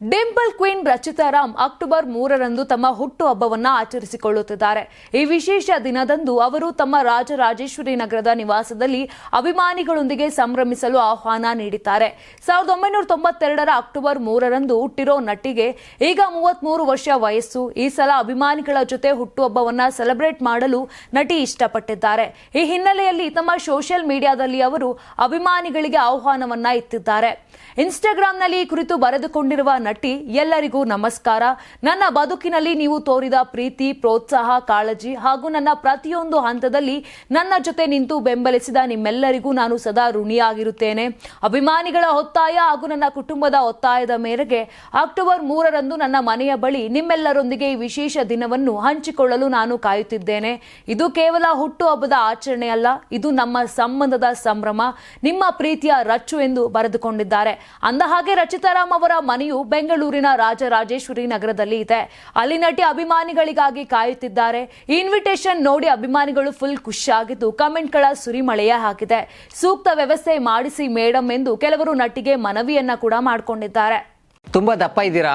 Dimple queen Rachita Ram October ಮೂರರಂದು ತಮ್ಮ ಹುಟ್ಟು ಹಬ್ಬವನ್ನ ಆಚರಿಸಿಕೊಳ್ಳುತ್ತಿದ್ದಾರೆ. ಈ ವಿಶೇಷ ದಿನದಂದು ಅವರು ತಮ್ಮ ರಾಜರಾಜೇಶ್ವರಿ ನಗರದ ನಿವಾಸದಲ್ಲಿ ಅಭಿಮಾನಿಗಳೊಂದಿಗೆ ಸಂಭ್ರಮಿಸಲು ಆಹ್ವಾನ ನೀಡಿದ್ದಾರೆ. ಸಾವಿರದ ಒಂಬೈನೂರ ತೊಂಬತ್ತೆರಡರ ಅಕ್ಟೋಬರ್ ಮೂರರಂದು ಹುಟ್ಟಿರೋ ನಟಿಗೆ ಈಗ ಮೂವತ್ಮೂರು ವರ್ಷ ವಯಸ್ಸು. ಈ ಸಲ ಅಭಿಮಾನಿಗಳ ಜೊತೆ ಹುಟ್ಟುಹಬ್ಬವನ್ನ ಸೆಲೆಬ್ರೇಟ್ ಮಾಡಲು ನಟಿ ಇಷ್ಟಪಟ್ಟಿದ್ದಾರೆ. ಈ ಹಿನ್ನೆಲೆಯಲ್ಲಿ ತಮ್ಮ ಸೋಷಿಯಲ್ ಮೀಡಿಯಾದಲ್ಲಿ ಅವರು ಅಭಿಮಾನಿಗಳಿಗೆ ಆಹ್ವಾನವನ್ನ ಇತ್ತಿದ್ದಾರೆ ಇನ್ಸ್ಟಾಗ್ರಾಂನಲ್ಲಿ ಈ ಕುರಿತು ಬರೆದುಕೊಂಡಿರುವ ನಟಿ ಎಲ್ಲರಿಗೂ ನಮಸ್ಕಾರ. ನನ್ನ ಬದುಕಿನಲ್ಲಿ ನೀವು ತೋರಿದ ಪ್ರೀತಿ, ಪ್ರೋತ್ಸಾಹ, ಕಾಳಜಿ ಹಾಗೂ ನನ್ನ ಪ್ರತಿಯೊಂದು ಹಂತದಲ್ಲಿ ನನ್ನ ಜೊತೆ ನಿಂತು ಬೆಂಬಲಿಸಿದ ನಿಮ್ಮೆಲ್ಲರಿಗೂ ನಾನು ಸದಾ ಋಣಿಯಾಗಿರುತ್ತೇನೆ. ಅಭಿಮಾನಿಗಳ ಒತ್ತಾಯ ಹಾಗೂ ನನ್ನ ಕುಟುಂಬದ ಒತ್ತಾಯದ ಮೇರೆಗೆ ಅಕ್ಟೋಬರ್ ಮೂರರಂದು ನನ್ನ ಮನೆಯ ಬಳಿ ನಿಮ್ಮೆಲ್ಲರೊಂದಿಗೆ ಈ ವಿಶೇಷ ದಿನವನ್ನು ಹಂಚಿಕೊಳ್ಳಲು ನಾನು ಕಾಯುತ್ತಿದ್ದೇನೆ. ಇದು ಕೇವಲ ಹುಟ್ಟುಹಬ್ಬದ ಆಚರಣೆ ಅಲ್ಲ, ಇದು ನಮ್ಮ ಸಂಬಂಧದ ಸಂಭ್ರಮ, ನಿಮ್ಮ ಪ್ರೀತಿಯ ರಚ್ಚು ಎಂದು ಬರೆದುಕೊಂಡಿದ್ದಾರೆ. ಅಂದಹಾಗೆ ರಚಿತಾರಾಮ್ ಅವರ ಮನೆಯು ಬೆಂಗಳೂರಿನ ರಾಜರಾಜೇಶ್ವರಿ ನಗರದಲ್ಲಿ ಇದೆ. ಅಲ್ಲಿ ನಟಿ ಅಭಿಮಾನಿಗಳಿಗಾಗಿ ಕಾಯುತ್ತಿದ್ದಾರೆ. ಇನ್ವಿಟೇಷನ್ ನೋಡಿ ಅಭಿಮಾನಿಗಳು ಫುಲ್ ಖುಷಿಯಾಗಿದ್ದು, ಕಮೆಂಟ್ಗಳ ಸುರಿಮಳೆಯೇ ಹಾಕಿದೆ ಸೂಕ್ತ ವ್ಯವಸ್ಥೆ ಮಾಡಿಸಿ ಮೇಡಮ್ ಎಂದು ಕೆಲವರು ನಟಿಗೆ ಮನವಿಯನ್ನ ಕೂಡ ಮಾಡಿಕೊಂಡಿದ್ದಾರೆ. ತುಂಬಾ ದಪ್ಪ ಇದ್ದೀರಾ?